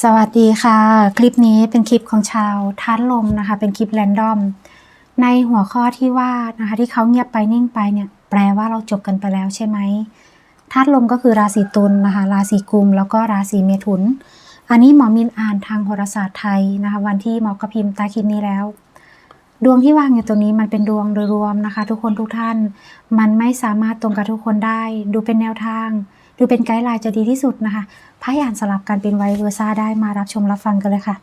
สวัสดีค่ะ คลิปนี้เป็นคลิปของชาวทัดลมนะคะ เป็นคลิปแรนดอม ในหัวข้อที่ว่านะคะที่เขาเงียบไปนิ่งไปเนี่ย แปลว่าเราจบกันไปแล้วใช่ไหมทัดลมก็คือราศีตุลนะคะ ราศีกุม แล้วก็ราศีเมถุน อันนี้หมอมินอ่านทางโหราศาสตร์ไทยนะคะ วันที่หมอกระพิมพ์ตาคลิปนี้แล้ว ดวงที่วางอยู่ตรงนี้มันเป็นดวงโดยรวมนะคะ ทุกคนทุกท่าน มันไม่สามารถตรงกับทุกคนได้ ดูเป็นแนวทาง ดูเป็นไกด์ไลน์จะดีที่สุดนะคะ พายอ่านสลับกันเป็นไวเวอร์ซ่าได้มารับชมรับฟังกันเลยค่ะ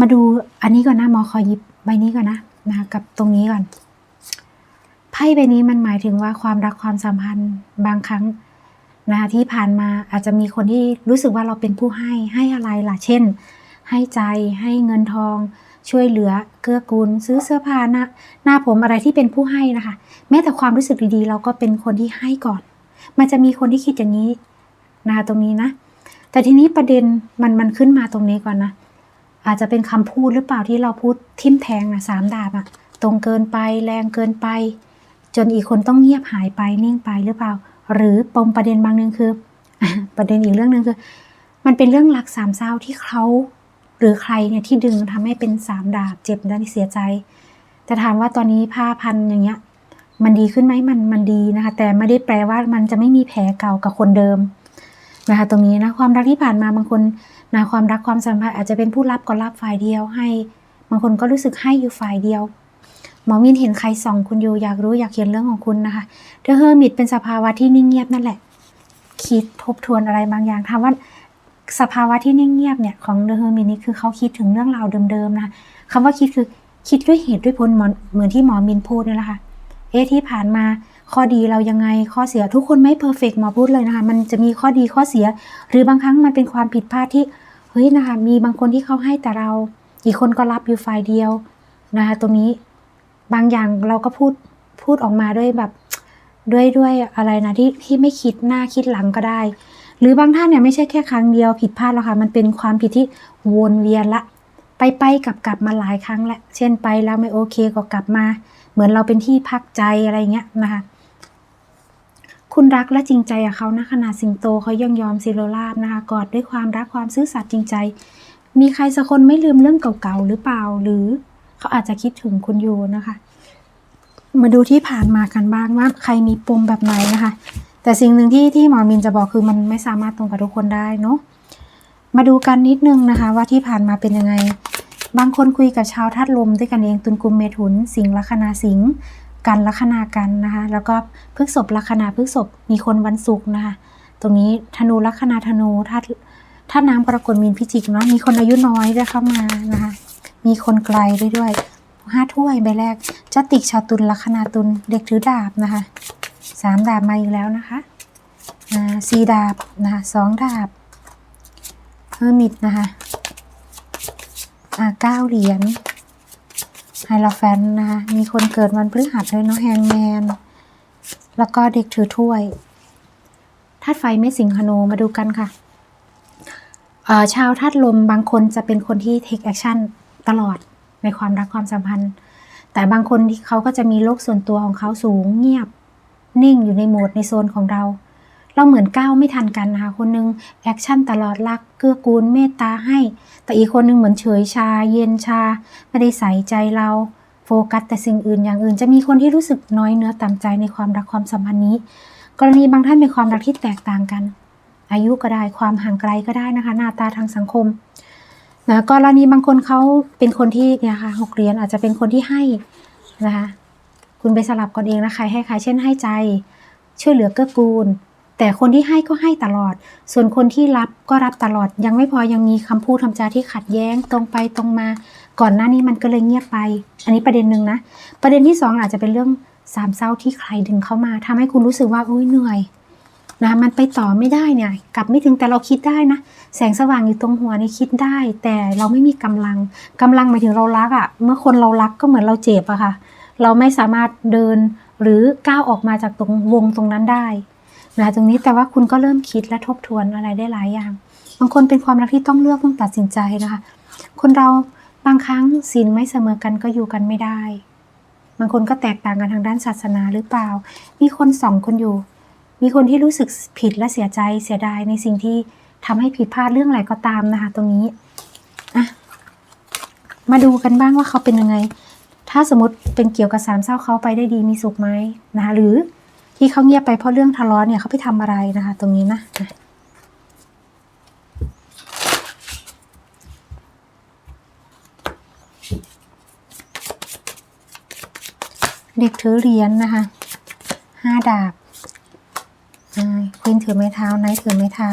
มาดูอันนี้ก่อนนะมอขอยิบใบนี้ก่อนนะนะกับตรงนี้ก่อนไพ่ใบนี้มันหมายถึงว่าความรักความสัมพันธ์บางครั้งนะคะที่ผ่านมาอาจจะมีคนที่รู้สึกว่าเราเป็นผู้ให้ให้อะไรล่ะ เช่น ให้ใจให้เงินทอง ช่วยเหลือเกื้อกูล ซื้อเสื้อผ้าหน้าหน้าผมอะไรที่เป็นผู้ให้นะคะ แม้แต่ความรู้สึกดีๆ เราก็เป็นคนที่ให้ก่อน มันจะมีคนที่คิดอย่างนี้ นะคะตรงนี้นะ แต่ทีนี้ประเด็นมันมันขึ้นมาตรงนี้ก่อนนะ อาจจะเป็นคำพูดหรือเปล่าที่เราพูดทิมแทงนะสามดาบอะตรงเกินไปแรงเกินไป จนอีกคนต้องเงียบหายไปนิ่งไปหรือเปล่า หรือปมประเด็นบางหนึงคือ ประเด็นอีกเรื่องหนึ่งคือ มันเป็นเรื่องรักสามเศร้าที่เขาหรือใครเนี่ยที่ดึงทำให้เป็นสามดาบเจ็บและเสียใจ แต่ถามว่าตอนนี้ผ้าพันอย่างเงี้ย มันดีขึ้นไหมมันมันดีนะคะ แต่ไม่ได้แปลว่ามันจะไม่มีแผลเก่ากับคนเดิม นะคะตรงนี้นะความรักที่ผ่านมาบางคนนะความรักความสัมพันธ์อาจจะเป็นผู้รับก็รับฝ่ายเดียวให้ บางคนก็รู้สึกให้อยู่ฝ่ายเดียวหมอมินเห็นใครส่องคุณอยู่อยากรู้อยากเห็นเรื่องของคุณนะคะเดอะเฮอร์มิตเป็นสภาวะที่นิ่งเงียบนั่นแหละ คิดทบทวนอะไรบางอย่างถามว่าสภาวะที่นิ่งเงียบเนี่ยของเดอะเฮอร์มิตนี่คือเขาคิดถึงเรื่องราวเดิมๆนะคะคำว่าคิดคือคิดด้วยเหตุด้วยผลเหมือนเหมือนที่หมอมินพูดนี่แหละค่ะเอ๊ะที่ผ่านมา ข้อดีเรายังไงข้อเสียทุกคนไม่เพอร์เฟกหมอพูดเลยนะคะ มันจะมีข้อดีข้อเสีย หรือบางครั้งมันเป็นความผิดพลาดที่เฮ้ยนะคะมีบางคนที่เขาให้แต่เรา อีกคนก็รับอยู่ฝ่ายเดียวนะคะตรงนี้บางอย่างเราก็พูดพูดออกมาด้วยแบบด้วยด้วยอะไรนะที่ที่ไม่คิดหน้าคิดหลังก็ได้ หรือบางท่านเนี่ยไม่ใช่แค่ครั้งเดียวผิดพลาดแล้วค่ะมันเป็นความผิดที่วนเวียนละไปไปกลับกลับมาหลายครั้งแล้วเช่นไปแล้วไม่โอเคก็กลับมา เหมือนเราเป็นที่พักใจอะไรเงี้ยนะคะ คุณรักและจริงใจกับเขานะขนาดสิงโตเขายังยอมซิโรลาบนะคะกอดด้วยความรักความซื่อสัตย์จริงใจ มีใครสักคนไม่ลืมเรื่องเก่าๆหรือเปล่า หรือเขาอาจจะคิดถึงคุณอยู่นะคะ มาดูที่ผ่านมากันบ้างว่าใครมีปมแบบไหนนะคะ แต่สิ่งหนึ่งที่ที่หมอมินจะบอกคือมันไม่สามารถตรงกับทุกคนได้เนาะมาดูกันนิดนึงนะคะ ว่าที่ผ่านมาเป็นยังไง บางคนคุยกับชาวธาตุลมด้วยกันเองตุลกุมเมถุน สิงลัคนาสิง กันลัคนากันนะคะ แล้วก็พฤกษบลัคนาพฤกษบมีคนวันศุกร์นะคะ ตรงนี้ธนูลัคนาธนูธาตุธาน้ำกรกฎมีนพิจิกเนาะมีคนอายุน้อยด้วยเข้ามานะคะ มีคนไกลด้วยด้วยห้าถ้วยใบแรกจติกชาวตุลลัคนาตุลเด็กถือดาบนะคะสามดาบมาอีกแล้วนะคะสี่ดาบนะคะสองดาบเฮอร์มิตนะคะอ่าเก้าเหรียญ ไฮโลแฟนนะคะมีคนเกิดวันพฤหัสเลยเนาะแฮงแมน แล้วก็เด็กถือถ้วยธาตุไฟไม่สิงหนูมาดูกันค่ะเออชาวธาตุลมบางคนจะเป็นคนที่ take action ตลอดในความรักความสัมพันธ์ แต่บางคนที่เขาก็จะมีโลกส่วนตัวของเขาสูงเงียบ นิ่งอยู่ในโหมดในโซนของเรา เราเหมือนก้าวไม่ทันกันนะคะคนนึงแอคชั่นตลอดรักเกื้อกูลเมตตาให้ แต่อีกคนนึงเหมือนเฉยชา เย็นชา ไม่ได้ใส่ใจเราโฟกัสแต่สิ่งอื่นอย่างอื่น จะมีคนที่รู้สึกน้อยเนื้อต่ำใจในความรักความสัมพันธ์นี้ กรณีบางท่านเป็นความรักที่แตกต่างกัน อายุก็ได้ความห่างไกลก็ได้นะคะ หน้าตาทางสังคมนะกรณีบางคนเขาเป็นคนที่เนี่ยค่ะหกเหรียญอาจจะเป็นคนที่ให้นะคะคุณไปสลับกันเองนะใครให้ใครเช่นให้ใจ ช่วยเหลือเกื้อกูล แต่คนที่ให้ก็ให้ตลอด ส่วนคนที่รับก็รับตลอด ยังไม่พอยังมีคำพูดคำจาที่ขัดแย้งตรงไปตรงมา ก่อนหน้านี้มันก็เลยเงียบไป อันนี้ประเด็นหนึ่งนะ ประเด็นที่สองอาจจะเป็นเรื่องสามเศร้าที่ใครดึงเข้ามาทำให้คุณรู้สึกว่าอุ้ยเหนื่อยนะมันไปต่อไม่ได้เนี่ย กลับไม่ถึงแต่เราคิดได้นะ แสงสว่างอยู่ตรงหัวนี่คิดได้ แต่เราไม่มีกำลังกำลังหมายถึงเรารักอะ่ะ เมื่อคนเรารักก็เหมือนเราเจ็บอะค่ะ เราไม่สามารถเดินหรือก้าวออกมาจากตรงวงตรงนั้นได้ นะตรงนี้แต่ว่าคุณก็เริ่มคิดและทบทวนอะไรได้หลายอย่าง บางคนเป็นความรักที่ต้องเลือกต้องตัดสินใจนะคะ คนเราบางครั้งศีลไม่เสมอกันก็อยู่กันไม่ได้ บางคนก็แตกต่างกันทางด้านศาสนาหรือเปล่า มีคนสองคนอยู่ มีคนที่รู้สึกผิดและเสียใจเสียดายในสิ่งที่ทำให้ผิดพลาดเรื่องอะไรก็ตามนะคะ ตรงนี้อะมาดูกันบ้างว่าเขาเป็นยังไง ถ้าสมมติเป็นเกี่ยวกับสามเศร้าเขาไปได้ดีมีสุขไหมนะคะหรือ ที่เขาเงียบไปเพราะเรื่องทะเลาะเนี่ยเขาไปทำอะไรนะคะ ตรงนี้นะเด็กถือเหรียญนะคะห้าดาบควีนถือไม้เท้าไนท์ถือไม้เท้า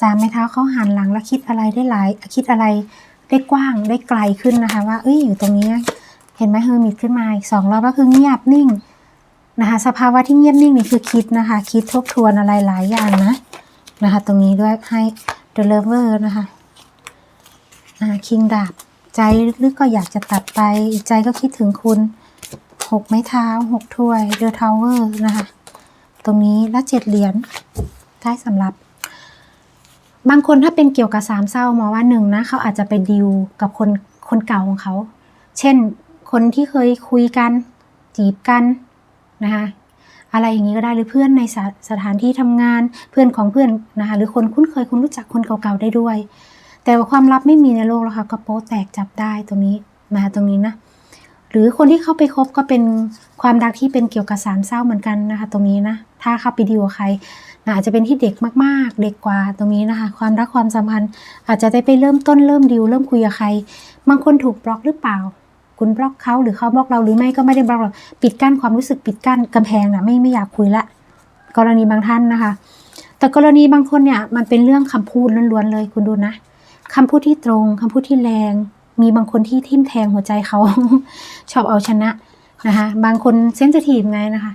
สามไม้เท้าเขาหันหลังแล้วคิดอะไรได้หลาย คิดอะไรได้กว้างได้ไกลขึ้นนะคะ ว่าเอ้ยอยู่ตรงนี้ เห็นไหมเฮอร์มิตขึ้นมาอีกสองรอบก็คือเงียบนิ่งนะคะ สภาวะที่เงียบนิ่งนี่คือคิดนะคะ คิดทบทวนอะไรหลายอย่างนะนะคะ ตรงนี้ด้วยให้ The Lover นะคะคิงดาบใจลึกก็อยากจะตัดไป อีกใจก็คิดถึงคุณหกไม้เท้าหกถ้วย The Tower นะคะ ตรงนี้และเจ็ดเหรียญได้สำหรับบางคนถ้าเป็นเกี่ยวกับสามเศร้ามองว่าหนึ่งนะเขาอาจจะไปดิวกับคนคนเก่าของเขา เช่น คนที่เคยคุยกัน จีบกันนะคะอะไรอย่างนี้ก็ได้หรือเพื่อนในสสถานที่ทำงานเพื่อนของเพื่อนนะคะหรือคนคุ้นเคยคุณรู้จักคนเก่าๆได้ด้วย แต่ว่าความลับไม่มีในโลกแล้วค่ะก็โป๊แตกจับได้ตรงนี้นะคะตรงนี้นะหรือคนที่เข้าไปคบก็เป็นความรักที่เป็นเกี่ยวกับสามเศร้าเหมือนกันนะคะ ตรงนี้นะถ้าเข้าไปดีลกับใครนะอาจจะเป็นที่เด็กมากๆ เด็กกว่าตรงนี้นะคะ ความรักความสัมพันธ์อาจจะได้ไปเริ่มต้นเริ่มดิวเริ่มคุยกับใคร บางคนถูกบล็อกหรือเปล่า คุณบล็อกเขาหรือเขาบล็อกเราหรือไม่ก็ไม่ได้บล็อกเราปิดกั้นความรู้สึกปิดกั้นกำแพงนะไม่ไม่อยากคุยละ กรณีบางท่านนะคะ แต่กรณีบางคนเนี่ยมันเป็นเรื่องคำพูดล้วนๆเลย คุณดูนะคำพูดที่ตรงคำพูดที่แรง มีบางคนที่ทิ่มแทงหัวใจเขาชอบเอาชนะนะคะ บางคนเซนซิทีฟไงนะคะ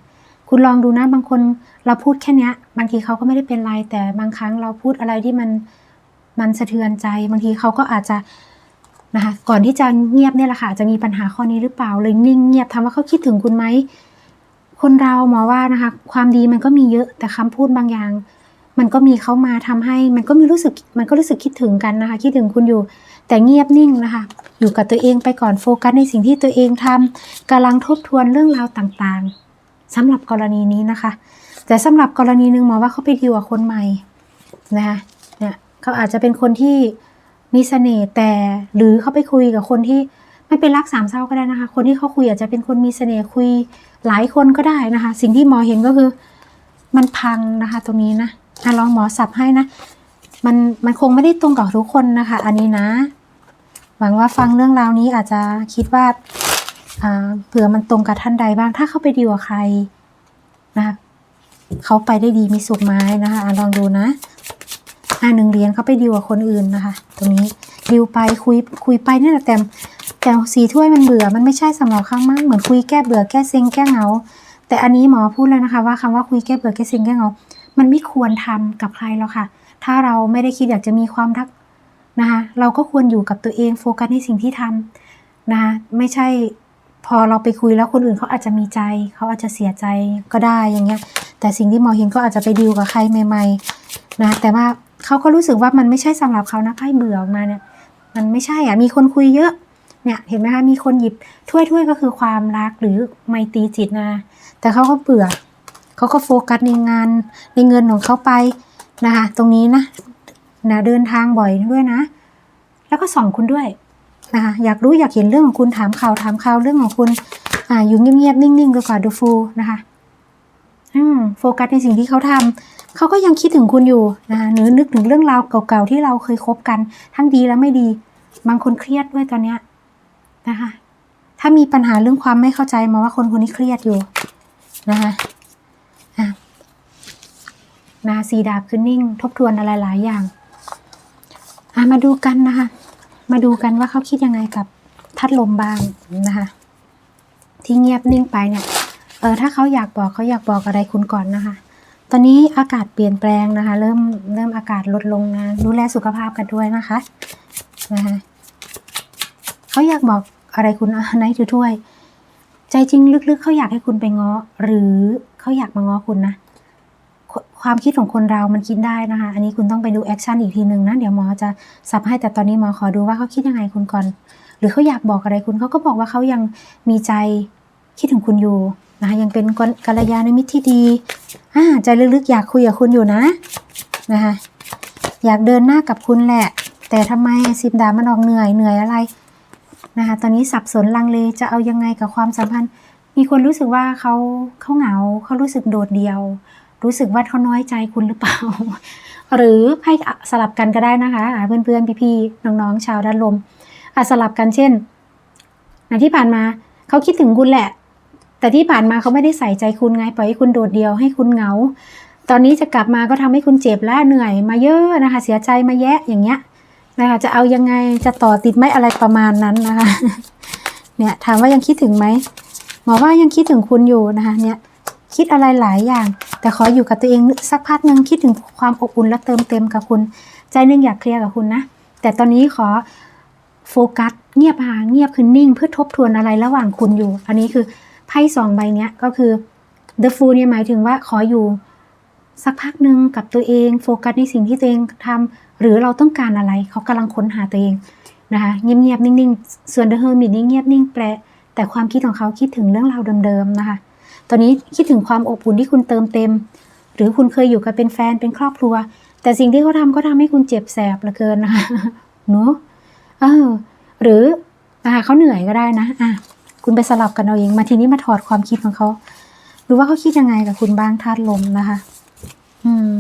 คุณลองดูนะบางคนเราพูดแค่เนี้ยบางทีเขาก็ไม่ได้เป็นไรแต่บางครั้งเราพูดอะไรที่มันมันสะเทือนใจ บางทีเขาก็อาจจะ นะคะก่อนที่จะเงียบเนี่ยแหละค่ะจะมีปัญหาข้อนี้หรือเปล่าเลยนิ่งเงียบทำว่าเขาคิดถึงคุณไหมคนเราหมอว่านะคะ ความดีมันก็มีเยอะแต่คำพูดบางอย่าง มันก็มีเขามาทำให้ มันก็มีรู้สึกมันก็รู้สึกคิดถึงกันนะคะ คิดถึงคุณอยู่แต่เงียบนิ่งนะคะ อยู่กับตัวเองไปก่อนโฟกัสในสิ่งที่ตัวเองทำกำลังทบทวนเรื่องราวต่างๆสำหรับกรณีนี้นะคะ แต่สำหรับกรณีหนึ่งหมอว่าเขาไปดีลกับคนใหม่นะคะเนี่ยเขาอาจจะเป็นคนที่ มีเสน่ห์แต่หรือเขาไปคุยกับคนที่ไม่เป็นรักสามเศร้าก็ได้นะคะ คนที่เขาคุยอาจจะเป็นคนมีเสน่ห์คุยหลายคนก็ได้นะคะ สิ่งที่หมอเห็นก็คือ มันพังนะคะ ตรงนี้นะอะลองหมอสับให้นะ มันมันคงไม่ได้ตรงกับทุกคนนะคะ อันนี้นะ หวังว่าฟังเรื่องราวนี้อาจจะคิดว่าเผื่อมันตรงกับท่านใดบ้าง ถ้าเข้าไปดีกว่าใครนะคะเขาไปได้ดีมีสุขไหมนะคะอะลองดูนะ อ่าหนึ่งเหรียญเขาไปดีลกับคนอื่นนะคะ ตรงนี้ดิวไปคุยคุยไปนี่แหละแต่แต่สีถ้วยมันเบื่อมันไม่ใช่สำหรับข้างมากเหมือนคุยแก้เบื่อแก้เซ็งแก้เหงา แต่อันนี้หมอพูดแล้วนะคะ ว่าคำว่าคุยแก้เบื่อแก้เซ็งแก้เหงา มันไม่ควรทำกับใครแล้วค่ะ ถ้าเราไม่ได้คิดอยากจะมีความรักนะคะเราก็ควรอยู่กับตัวเองโฟกัสในสิ่งที่ทำนะคะไม่ใช่พอเราไปคุยแล้วคนอื่นเขาอาจจะมีใจ เขาอาจจะเสียใจก็ได้อย่างเงี้ยแต่สิ่งที่หมอเห็นก็อาจจะไปดีลกับใครใหม่ๆนะแต่ว่า เขาก็รู้สึกว่ามันไม่ใช่สำหรับเขานะไพ่เบื่อออกมาเนี่ย มันไม่ใช่อะมีคนคุยเยอะ เนี่ยเห็นไหมคะมีคนหยิบถ้วยถ้วยก็คือความรักหรือไมตรีจิตนะแต่เขาก็เบื่อเขาก็โฟกัสในงานในเงินของเขาไปนะคะตรงนี้นะนะเดินทางบ่อยด้วยนะ แล้วก็ส่องคุณด้วยนะคะอยากรู้อยากเห็นเรื่องของคุณถามข่าวถามข่าวเรื่องของคุณอ่าอยู่เงียบๆนิ่งๆดีกว่าดูฟูนะคะอืมโฟกัสในสิ่งที่เขาทำ เขาก็ยังคิดถึงคุณอยู่นะคะหรือนึกถึงเรื่องราวเก่าๆที่เราเคยคบกัน ทั้งดีและไม่ดี บางคนเครียดด้วยตอนเนี้ยนะคะ ถ้ามีปัญหาเรื่องความไม่เข้าใจมาว่าคนคนนี้เครียดอยู่นะคะนาสีดาบคือนิ่ง ทบทวนอะไรหลายอย่างมาดูกันนะคะ มาดูกันว่าเขาคิดยังไงกับทัดลมบางนะคะ ที่เงียบนิ่งไปเนี่ย เออถ้าเขาอยากบอกเขาอยากบอกอะไรคุณก่อนนะคะ ตอนนี้อากาศเปลี่ยนแปลงนะคะ เริ่มเริ่มอากาศลดลงนะดูแลสุขภาพกันด้วยนะคะนะคะเขาอยากบอกอะไรคุณอะไนท์ถือถ้วย ใจจริงลึกๆเขาอยากให้คุณไปง้อหรือเขาอยากมาง้อคุณนะความคิดของคนเรามันคิดได้นะคะ อันนี้คุณต้องไปดูแอคชั่นอีกทีหนึ่งนะ เดี๋ยวหมอจะสับให้ แต่ตอนนี้หมอขอดูว่าเขาคิดยังไงคุณก่อน หรือเขาอยากบอกอะไรคุณ เขาก็บอกว่าเขายังมีใจคิดถึงคุณอยู่ นะคะยังเป็นกัลยาณมิตรที่ดีอ่าใจลึกๆอยากคุยกับคุณอยู่นะนะคะอยากเดินหน้ากับคุณแหละ แต่ทำไมสิบดามันออกเหนื่อยเหนื่อยอะไรนะคะตอนนี้สับสนลังเลจะเอายังไงกับความสัมพันธ์ มีคนรู้สึกว่าเขาเขาเหงาเขารู้สึกโดดเดี่ยว รู้สึกว่าเขาน้อยใจคุณหรือเปล่า หรือให้สลับกันก็ได้นะคะเพื่อนๆพี่ๆน้องๆชาวด้านลมอาสลับกันเช่นในที่ผ่านมาเขาคิดถึงคุณแหละ แต่ที่ผ่านมาเขาไม่ได้ใส่ใจคุณไงปล่อยให้คุณโดดเดี่ยวให้คุณเหงา ตอนนี้จะกลับมาก็ทำให้คุณเจ็บและเหนื่อยมาเยอะนะคะ เสียใจมาแยะอย่างเงี้ยนะคะจะเอายังไงจะต่อติดไหมอะไรประมาณนั้นนะคะเนี่ยถามว่ายังคิดถึงไหมหมอว่ายังคิดถึงคุณอยู่นะคะเนี่ยคิดอะไรหลายอย่าง แต่ขออยู่กับตัวเองสักพักหนึ่งคิดถึงความอบอุ่นและเติมเต็มกับคุณ ใจหนึงอยากเคลียร์กับคุณนะ แต่ตอนนี้ขอโฟกัสเงียบหาเงียบคือนิ่งเพื่อทบทวนอะไรระหว่างคุณอยู่ อันนี้คือ ไพ่สองใบเนี้ยก็คือ The Fool เนี่ยหมายถึงว่าขออยู่สักพักหนึ่งกับตัวเอง โฟกัสในสิ่งที่ตัวเองทำหรือเราต้องการอะไรเขากำลังค้นหาตัวเองนะคะเงียบๆนิ่งๆ ส่วน The Hermit นี่เงียบนิ่งแปลแต่ความคิดของเขาคิดถึงเรื่องราวเดิมๆนะคะตอนนี้คิดถึงความอบอุ่นที่คุณเติมเต็ม หรือคุณเคยอยู่กันเป็นแฟนเป็นครอบครัว แต่สิ่งที่เขาทำก็ทำให้คุณเจ็บแสบเหลือเกินนะคะเนอะเออหรือนะคะเขาเหนื่อยก็ได้นะอะ คุณไปสลับกันเอาเอง มาทีนี้มาถอดความคิดของเขาหรือว่าเขาคิดยังไงกับคุณบ้างธาตุลมนะคะ อืม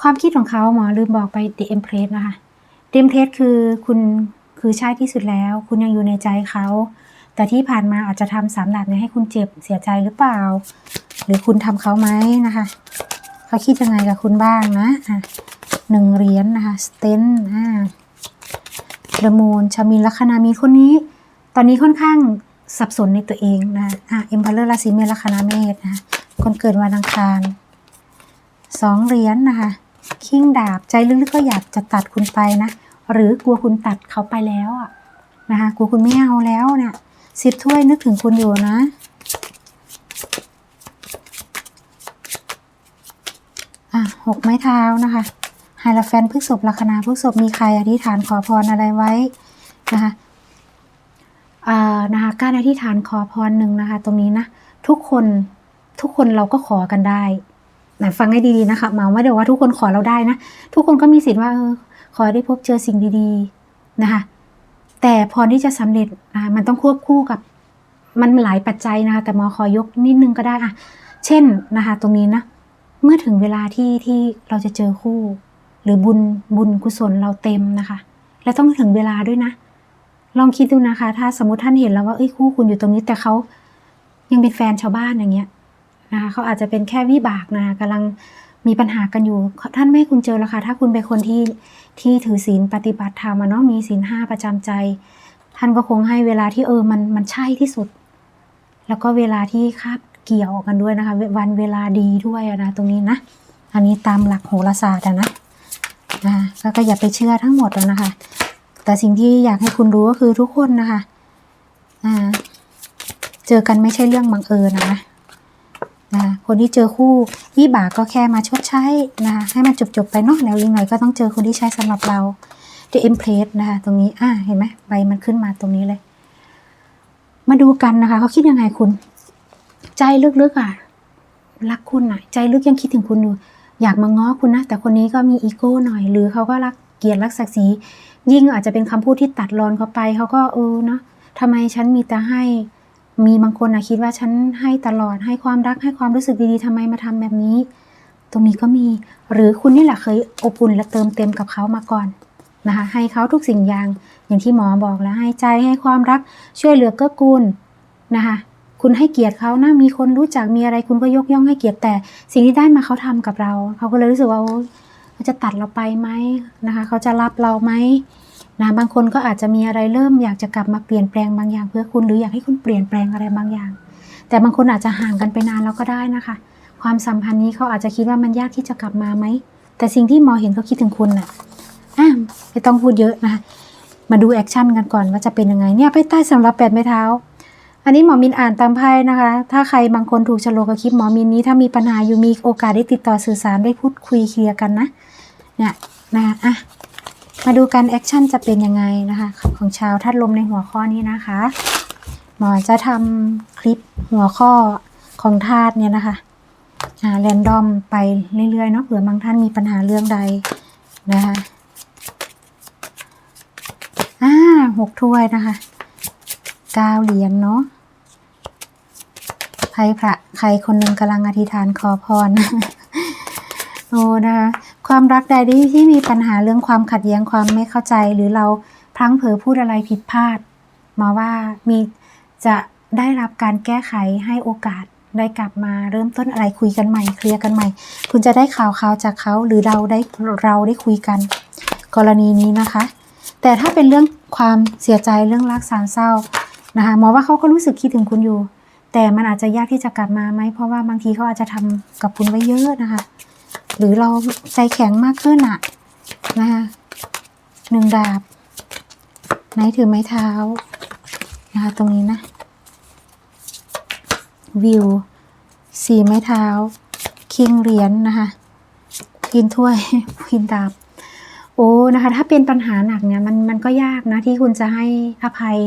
ความคิดของเขาหมอลืมบอกไป The Empress นะคะ The Empress คือคุณคือใช่ที่สุดแล้ว คุณยังอยู่ในใจเขา แต่ที่ผ่านมาอาจจะทำสามดาบเนี่ยให้คุณเจ็บเสียใจหรือเปล่า หรือคุณทำเขาไหมนะคะ เขาคิดยังไงกับคุณบ้างนะอะหนึ่งเหรียญนนะคะสเตนอ่าละมูลชามินลัคนามีคนนี้ ตอนนี้ค่อนข้างสับสนในตัวเองนะอะเอ็มพาเลอร์ราศีเมษลัคนาเมษนะคะคนเกิดวันอังคารสองเหรียญนนะคะคิงดาบใจลึกๆก็อยากจะตัดคุณไปนะ หรือกลัวคุณตัดเขาไปแล้วอะนะคะกลัวคุณไม่เอาแล้วเนี่ยสิบถ้วยนึกถึงคุณอยู่นะ อะ หกไม้เท้านะคะไฮลาแฟนพฤกษบลัคนาพฤกษบมีใครอธิษฐานขอพรอะไรไว้นะคะอ่านะคะการอธิษฐานขอพรหนึ่งนะคะ ตรงนี้นะทุกคนทุกคนเราก็ขอกันได้นะฟังให้ดีๆนะคะมายว่าเดี๋ยวว่าทุกคนขอเราได้นะ ทุกคนก็มีสิทธิ์ว่าเออขอได้พบเจอสิ่งดีๆนะคะ แต่พรที่จะสำเร็จนะมันต้องควบคู่กับมันหลายปัจจัยนะคะ แต่หมอขอยกนิดนึงก็ได้อะเช่นนะคะ ตรงนี้นะ เมื่อถึงเวลาที่ที่เราจะเจอคู่ หรือบุญบุญกุศลเราเต็มนะคะ และต้องถึงเวลาด้วยนะ ลองคิดดูนะคะ ถ้าสมมติท่านเห็นแล้วว่าเอ้ยคู่คุณอยู่ตรงนี้แต่เขายังเป็นแฟนชาวบ้านอย่างเงี้ยนะคะเขาอาจจะเป็นแค่วิบากนะคะกำลังมีปัญหากันอยู่ ท่านไม่คุณเจอแล้วค่ะ ถ้าคุณเป็นคนที่ที่ถือศีลปฏิบัติธรรมเนาะมีศีลห้าประจำใจ ท่านก็คงให้เวลาที่เออมันมันใช่ที่สุด แล้วก็เวลาที่คาบ เกี่ยวกันด้วยนะคะ วันเวลาดีด้วยนะตรงนี้นะ อันนี้ตามหลักโหราศาสตร์นะนะคะแล้วก็อย่าไปเชื่อทั้งหมดอะนะคะ แต่สิ่งที่อยากให้คุณรู้ก็คือทุกคนนะคะอ่าเจอกันไม่ใช่เรื่องบังเอิญนะนะคนที่เจอคู่วิบาก็แค่มาชดใช้นะคะให้มันจบๆไปเนาะแล้วอีกหน่อยก็ต้องเจอคนที่ใช้สำหรับเรา The Empress นะคะ ตรงนี้อ่าเห็นไหมใบมันขึ้นมาตรงนี้เลย มาดูกันนะคะ เขาคิดยังไงคุณ ใจลึกๆอะรักคุณอะ ใจลึกยังคิดถึงคุณอยู่อยากมาง้อคุณนะ แต่คนนี้ก็มีอีโก้หน่อย หรือเขาก็รักเกียรติรักศักดิ์ศรียิ่งอาจจะเป็นคำพูดที่ตัดรอนเขาไป เขาก็เออเนาะทำไมฉันมีแต่ให้ มีบางคนอะคิดว่าฉันให้ตลอดให้ความรักให้ความรู้สึกดีๆทำไมมาทำแบบนี้ ตรงนี้ก็มี หรือคุณนี่แหละเคยอบอุ่นและเติมเต็มกับเขามาก่อนนะคะ ให้เขาทุกสิ่งอย่างอย่างที่หมอบอกแล้วให้ใจให้ความรักช่วยเหลือเกื้อกูลนะคะ คุณให้เกียรติเขานะมีคนรู้จักมีอะไรคุณก็ยกย่องให้เกียรติแต่ สิ่งที่ได้มาเขาทำกับเรา เขาก็เลยรู้สึกว่าเขาจะตัดเราไปไหมนะคะ เขาจะรับเราไหมนะบางคนก็อาจจะมีอะไรเริ่มอยากจะกลับมาเปลี่ยนแปลงบางอย่างเพื่อคุณหรืออยากให้คุณเปลี่ยนแปลงอะไรบางอย่าง แต่บางคนอาจจะห่างกันไปนานแล้วก็ได้นะคะ ความสัมพันธ์นี้เขาอาจจะคิดว่ามันยากที่จะกลับมาไหมแต่สิ่งที่หมอเห็นเขาคิดถึงคุณน่ะอะไม่ต้องพูดเยอะนะคะมาดูแอคชั่นกันก่อนว่าจะเป็นยังไงเนี่ยไปใต้สำหรับแปดไม้เท้า อันนี้หมอมินอ่านตามไพ่นะคะ ถ้าใครบางคนถูกฉลกกับคลิปหมอมินนี้ถ้ามีปัญหาอยู่มีโอกาสได้ติดต่อสื่อสารได้พูดคุยเคลียร์กันนะเนี่ยนะคะอะมาดูการแอคชั่นจะเป็นยังไงนะคะของชาวธาตุลมในหัวข้อนี้นะคะ หมอจะทำคลิปหัวข้อของธาตุเนี่ยนะคะอ่าแรนดอมไปเรื่อยๆเนาะเผื่อบางท่านมีปัญหาเรื่องใดนะคะอ่าหกถ้วยนะคะ เก้าเหรียญเนาะใครพระใครคนหนึ่งกำลังอธิษฐานขอพรโอ้นะคะความรักใดที่ที่มีปัญหาเรื่องความขัดแย้งความไม่เข้าใจ หรือเราพลั้งเผลอพูดอะไรผิดพลาด มาว่ามีจะได้รับการแก้ไขให้โอกาสได้กลับมาเริ่มต้นอะไรคุยกันใหม่เคลียร์กันใหม่ คุณจะได้ข่าวข่าวจากเขาหรือเราได้เราได้คุยกัน กรณีนี้นะคะ แต่ถ้าเป็นเรื่องความเสียใจเรื่องรักสารเศร้า นะคะหมอว่าเขาก็รู้สึกคิดถึงคุณอยู่ แต่มันอาจจะยากที่จะกลับมาไหมเพราะว่าบางทีเขาอาจจะทำกับคุณไว้เยอะนะคะ หรือเราใจแข็งมากขึ้นอะนะคะหนึ่งดาบไหนถือไม้เท้านะคะตรงนี้นะวิวสี่ไม้เท้าคิงเหรียญนะคะพินถ้วยพินดาบโอ้นะคะ ถ้าเป็นปัญหาหนักเนี่ยมันมันก็ยากนะที่คุณจะให้อภัย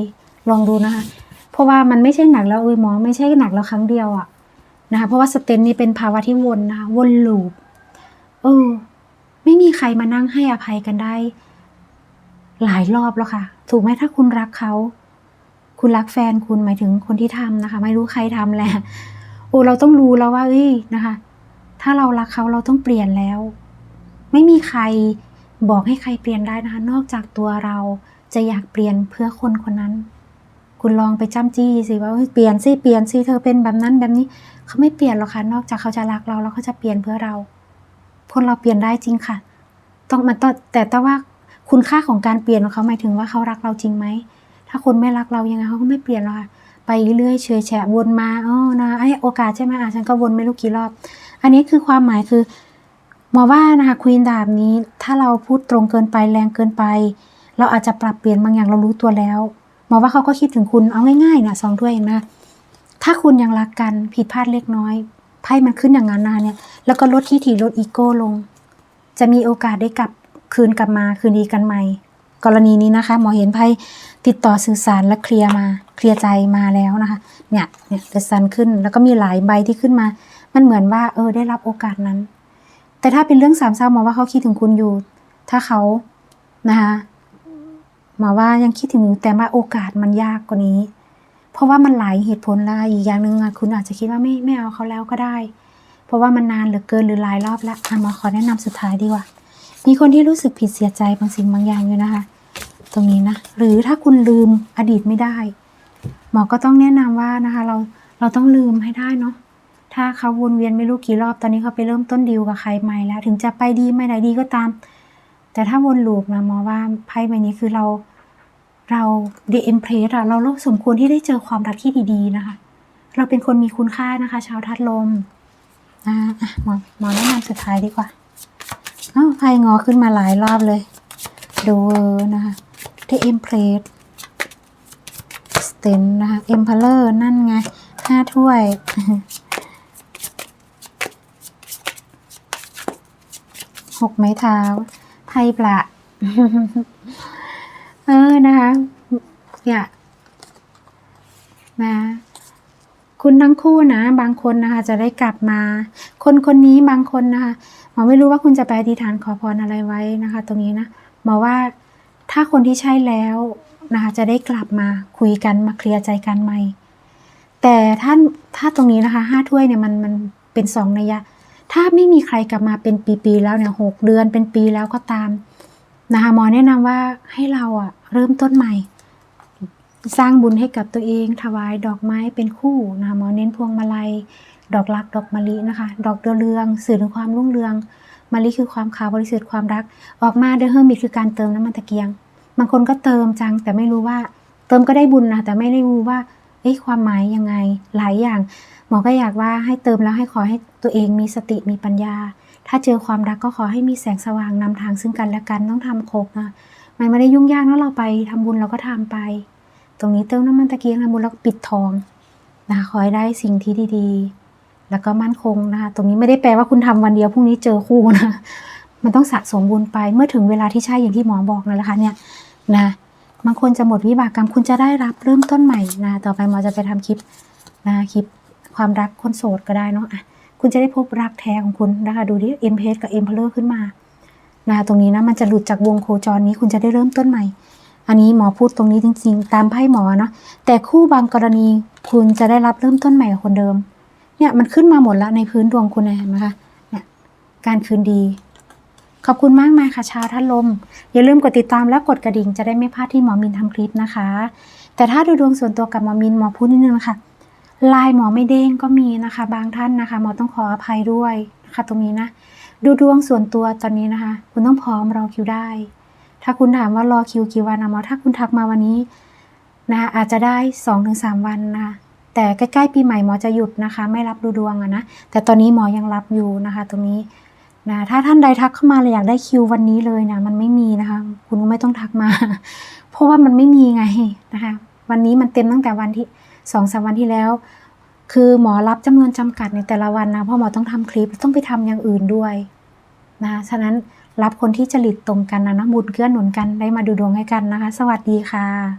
ลองดูนะคะเพราะว่ามันไม่ใช่หนักแล้วเอ้ยหมอไม่ใช่หนักแล้วครั้งเดียวอะนะคะเพราะว่าสเตนนี่เป็นภาวะที่วนนะคะวนลูปเออไม่มีใครมานั่งให้อภัยกันได้ หลายรอบแล้วค่ะ ถูกไหมถ้าคุณรักเขา คุณรักแฟนคุณหมายถึงคนที่ทำนะคะ ไม่รู้ใครทำแหละโอ้เราต้องรู้แล้วว่าเอ้ยนะคะ ถ้าเรารักเขาเราต้องเปลี่ยนแล้ว ไม่มีใครบอกให้ใครเปลี่ยนได้นะคะ นอกจากตัวเราจะอยากเปลี่ยนเพื่อคนคนนั้น คุณลองไปจ้ำจี้สิว่าเปลี่ยนสิเปลี่ยนสิเธอเป็นแบบนั้นแบบนี้เขาไม่เปลี่ยนหรอกค่ะนอกจากเขาจะรักเราแล้วเขาจะเปลี่ยนเพื่อเรา คนเราเปลี่ยนได้จริงค่ะ ต้องมันต้องแต่แต่ว่าคุณค่าของการเปลี่ยนของเขาหมายถึงว่าเขารักเราจริงไหมถ้าคนไม่รักเรายังไงเขาก็ไม่เปลี่ยนหรอกค่ะไปเรื่อยเฉยแฉะวนมาอ๋อนะไอโอกาสใช่ไหมอะฉันก็วนไม่รู้กี่รอบ อันนี้คือความหมายคือหมอว่านะคะควีนดาบนี้ถ้าเราพูดตรงเกินไปแรงเกินไป เราอาจจะปรับเปลี่ยนบางอย่างเรารู้ตัวแล้ว มอว่าเขาก็คิดถึงคุณเอาง่ายๆนะสองถ้วยนะถ้าคุณยังรักกันผิดพลาดเล็กน้อยไพ่มันขึ้นอย่างนั้นนะเนี่ย แล้วก็ลดที่ถี่ลดอีโก้ลง จะมีโอกาสได้กลับคืนกลับมาคืนดีกันใหม่ กรณีนี้นะคะหมอเห็นไพ่ติดต่อสื่อสารและเคลียร์มาเคลียร์ใจมาแล้วนะคะ เนี่ยเนี่ยเดซันขึ้นแล้วก็มีหลายใบที่ขึ้นมา มันเหมือนว่า เออ ได้รับโอกาสนั้น แต่ถ้าเป็นเรื่องสามเศร้าหมอว่าเขาคิดถึงคุณอยู่ ถ้าเขานะคะ มอว่ายังคิดถึงอยู่แต่ว่าโอกาสมันยากกว่านี้ เพราะว่ามันหลายเหตุผลและอีกอย่างหนึ่งคุณอาจจะคิดว่าไม่ไม่เอาเขาแล้วก็ได้ เพราะว่ามันนานเหลือเกินหรือหลายรอบแล้วอะหมอขอแนะนำสุดท้ายดีกว่า มีคนที่รู้สึกผิดเสียใจบางสิ่งบางอย่างอยู่นะคะ ตรงนี้นะ หรือถ้าคุณลืมอดีตไม่ได้ หมอก็ต้องแนะนำว่านะคะเราเราต้องลืมให้ได้เนาะถ้าเขาวนเวียนไม่รู้กี่รอบตอนนี้เขาไปเริ่มต้นดีลกับใครใหม่แล้ว ถึงจะไปดีไม่ได้ดีก็ตาม แต่ถ้าวนลูปนะหมอว่าไพ่ใบนี้คือเรา เราเดเอ็มเพรสเราเราสมควรที่ได้เจอความรักที่ดีๆนะคะ เราเป็นคนมีคุณค่านะคะ ชาวทัดลมอ่าอะหมอหมอแนะนำสุดท้ายดีกว่าอ้าวไพ่งอขึ้นมาหลายรอบเลย ดูนะคะเดเอ็มเพรสสเตนนะคะเอ็มพลเลอร์นั่นไงห้าถ้วยหกไม้เท้าไพ่ประ เออนะคะเนี่ยนะคุณทั้งคู่นะ บางคนนะคะ จะได้กลับมา คนคนนี้บางคนนะคะหมอไม่รู้ว่าคุณจะไปอธิษฐานขอพรอะไรไว้นะคะ ตรงนี้นะหมอว่าถ้าคนที่ใช่แล้วนะคะจะได้กลับมาคุยกันมาเคลียร์ใจกันใหม่ แต่ถ้าถ้าตรงนี้นะคะห้าถ้วยเนี่ยมันมันเป็นสองนัยยะ ถ้าไม่มีใครกลับมาเป็นปีๆแล้วเนี่ยหกเดือนเป็นปีแล้วก็ตาม นะคะหมอแนะนำว่าให้เราอะเริ่มต้นใหม่ สร้างบุญให้กับตัวเองถวายดอกไม้เป็นคู่นะคะหมอเน้นพวงมาลัย ดอกรักดอกมะลินะคะ ดอกเดือเรือง สื่อถึงความรุ่งเรืองมะลิคือความขาวบริสุทธิ์ความรัก ออกมาเดอเฮิร์มิดคือการเติมน้ำมันตะเกียง บางคนก็เติมจังแต่ไม่รู้ว่า เติมก็ได้บุญนะแต่ไม่ได้รู้ว่าเอ้ยความหมายยังไงหลายอย่าง หมอก็อยากว่าให้เติมแล้วให้ขอให้ตัวเองมีสติมีปัญญา ถ้าเจอความรักก็ขอให้มีแสงสว่างนำทางซึ่งกันและกันต้องทำครบนะมันไม่ได้ยุ่งยากแล้วเราไปทำบุญเราก็ทำไป ตรงนี้เติมน้ำมันตะเกียงทำบุญแล้วก็ปิดทองนะคะขอให้ได้สิ่งที่ดีๆ แล้วก็มั่นคงนะคะตรงนี้ไม่ได้แปลว่าคุณทำวันเดียวพรุ่งนี้เจอคู่นะ มันต้องสะสมบุญไปเมื่อถึงเวลาที่ใช่อย่างที่หมอบอกนั่นแหละค่ะเนี่ยนะบางคนจะหมดวิบากกรรมคุณจะได้รับเริ่มต้นใหม่นะต่อไปหมอจะไปทำคลิปนะคลิปความรักคนโสดก็ได้เนาะอะ คุณจะได้พบรักแท้ของคุณนะคะดูดิเอ็มเพสกับเอ็มเพลเลอร์ขึ้นมานะคะตรงนี้นะมันจะหลุดจากวงโคจรนี้คุณจะได้เริ่มต้นใหม่ อันนี้หมอพูดตรงนี้จริง ๆ ตามไพ่หมอเนาะแต่คู่บางกรณีคุณจะได้รับเริ่มต้นใหม่กับคนเดิม เนี่ยมันขึ้นมาหมดแล้วในพื้นดวงคุณนะเห็นไหมคะเนี่ยการคืนดีขอบคุณมากมายค่ะชาวท่านลม อย่าลืมกดติดตามและกดกระดิ่งจะได้ไม่พลาดที่หมอมินทำคลิปนะคะ แต่ถ้าดูดวงส่วนตัวกับหมอมินหมอพูดนิดนึงนะคะ ลายหมอไม่เด้งก็มีนะคะ บางท่านนะคะ หมอต้องขออภัยด้วยนะคะตรงนี้นะ ดูดวงส่วนตัวตอนนี้นะคะ คุณต้องพร้อมรอคิวได้ ถ้าคุณถามว่ารอคิวกี่วันนะหมอถ้าคุณทักมาวันนี้นะคะอาจจะได้สองถึงสามวันนะคะแต่ใกล้ๆปีใหม่หมอจะหยุดนะคะ ไม่รับดูดวงอะนะแต่ตอนนี้หมอยังรับอยู่นะคะ ตรงนี้นะถ้าท่านใดทักเข้ามาเลยอยากได้คิววันนี้เลยนะมันไม่มีนะคะ คุณก็ไม่ต้องทักมา เพราะว่ามันไม่มีไงนะคะ วันนี้มันเต็มตั้งแต่วันที่ สองสามวันที่แล้ว คือหมอรับจำนวนจำกัดในแต่ละวันนะเพราะหมอต้องทำคลิปต้องไปทำอย่างอื่นด้วยนะฉะนั้นรับคนที่จริตตรงกันนะนะบุญเกื้อหนุนกันได้มาดูดวงให้กันนะคะ สวัสดีค่ะ